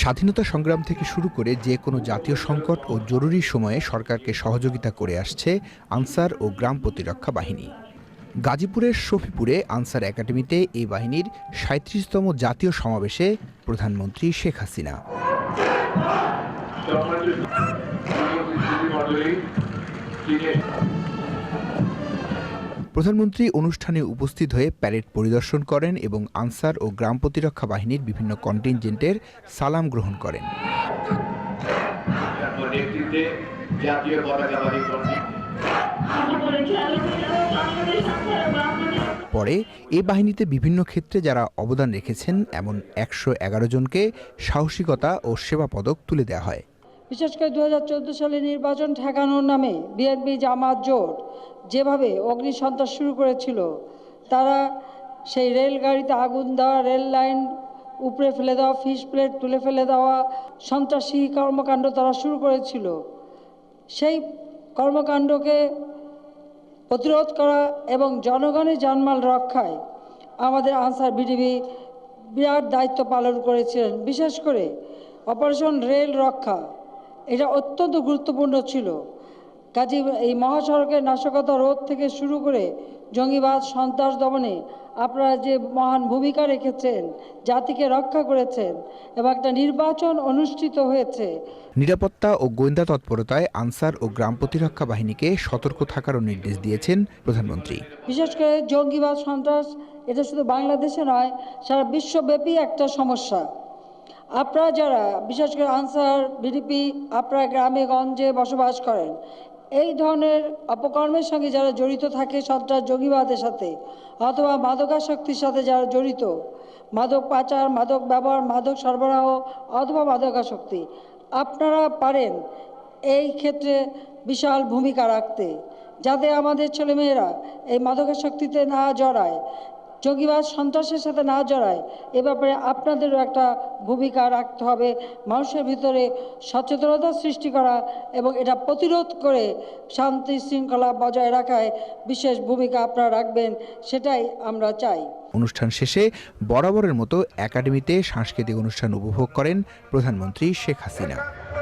স্বাধীনতা সংগ্রাম থেকে শুরু করে যে কোনো জাতীয় সংকট ও জরুরি সময়ে সরকারকে সহযোগিতা করে আসছে আনসার ও গ্রাম প্রতিরক্ষা বাহিনী। গাজীপুরের শফিপুরে আনসার একাডেমিতে এই বাহিনীর সাঁত্রিশতম জাতীয় সমাবেশে প্রধানমন্ত্রী শেখ হাসিনা। প্রধানমন্ত্রী অনুষ্ঠানে উপস্থিত হয়ে প্যারেড পরিদর্শন করেন এবং আনসার ও গ্রাম প্রতিরক্ষা বাহিনীর বিভিন্ন কন্টিনজেন্টের সালাম গ্রহণ করেন। পরে এ বাহিনীতে বিভিন্ন ক্ষেত্রে যারা অবদান রেখেছেন এমন একশো এগারো জনকে সাহসিকতা ও সেবা পদক তুলে দেওয়া হয়। বিশেষ করে দু হাজার চোদ্দ সালে নির্বাচন ঠেকানোর নামে বিএনপি জামাত জোট যেভাবে অগ্নি সন্ত্রাস শুরু করেছিল, তারা সেই রেলগাড়িতে আগুন দেওয়া, রেল লাইন উপরে ফেলে দেওয়া ফিশ প্লেট তুলে ফেলে দেওয়া, সন্ত্রাসী কর্মকাণ্ড তারা শুরু করেছিল। সেই কর্মকাণ্ডকে প্রতিরোধ করা এবং জনগণের জানমাল রক্ষায় আমাদের আনসার বিডিবি বিরাট দায়িত্ব পালন করেছিলেন। বিশেষ করে অপারেশন রেল রক্ষা এটা অত্যন্ত গুরুত্বপূর্ণ ছিল। কাজে এই মহাসড়কের নাশকতা রোধ থেকে শুরু করে জঙ্গিবাদ সন্ত্রাস দমনে আপনারা যে মহান ভূমিকা রেখেছেন জাতিকে রক্ষা করেছেন এবং একটা নির্বাচন অনুষ্ঠিত হয়েছে। নিরাপত্তা ও গোয়েন্দা তৎপরতায় আনসার ও গ্রাম প্রতিরক্ষা বাহিনীকে সতর্ক থাকারও নির্দেশ দিয়েছেন প্রধানমন্ত্রী। বিশেষ করে জঙ্গিবাদ সন্ত্রাস এটা শুধু বাংলাদেশে নয় সারা বিশ্বব্যাপী একটা সমস্যা। আপনারা যারা, বিশেষ করে আনসার, বিডিপি, আপনারা গ্রামে, গঞ্জে বসবাস করেন, এই ধরনের অপকর্মের সঙ্গে যারা জড়িত থাকে, সন্ত্রাস জঙ্গিবাদের সাথে, অথবা মাদকাসক্তির সাথে যারা জড়িত, মাদক পাচার, মাদক ব্যবহার, মাদক সরবরাহ, অথবা মাদকাসক্তি আপনারা পারেন এই ক্ষেত্রে বিশাল ভূমিকা রাখতে। যাতে আমাদের ছেলেমেয়েরা এই মাদকাসক্তিতে না জড়ায় জঙ্গিবাদ সন্ত্রাসের সাথে না জড়ায়, এ ব্যাপারে আপনাদেরও একটা ভূমিকা রাখতে হবে। মানুষের ভিতরে সচেতনতা সৃষ্টি করা এবং এটা প্রতিরোধ করে শান্তি শৃঙ্খলা বজায় রাখায় বিশেষ ভূমিকা আপনারা রাখবেন, সেটাই আমরা চাই। অনুষ্ঠান শেষে বরাবরের মতো একাডেমিতে সাংস্কৃতিক অনুষ্ঠান উপভোগ করেন প্রধানমন্ত্রী শেখ হাসিনা।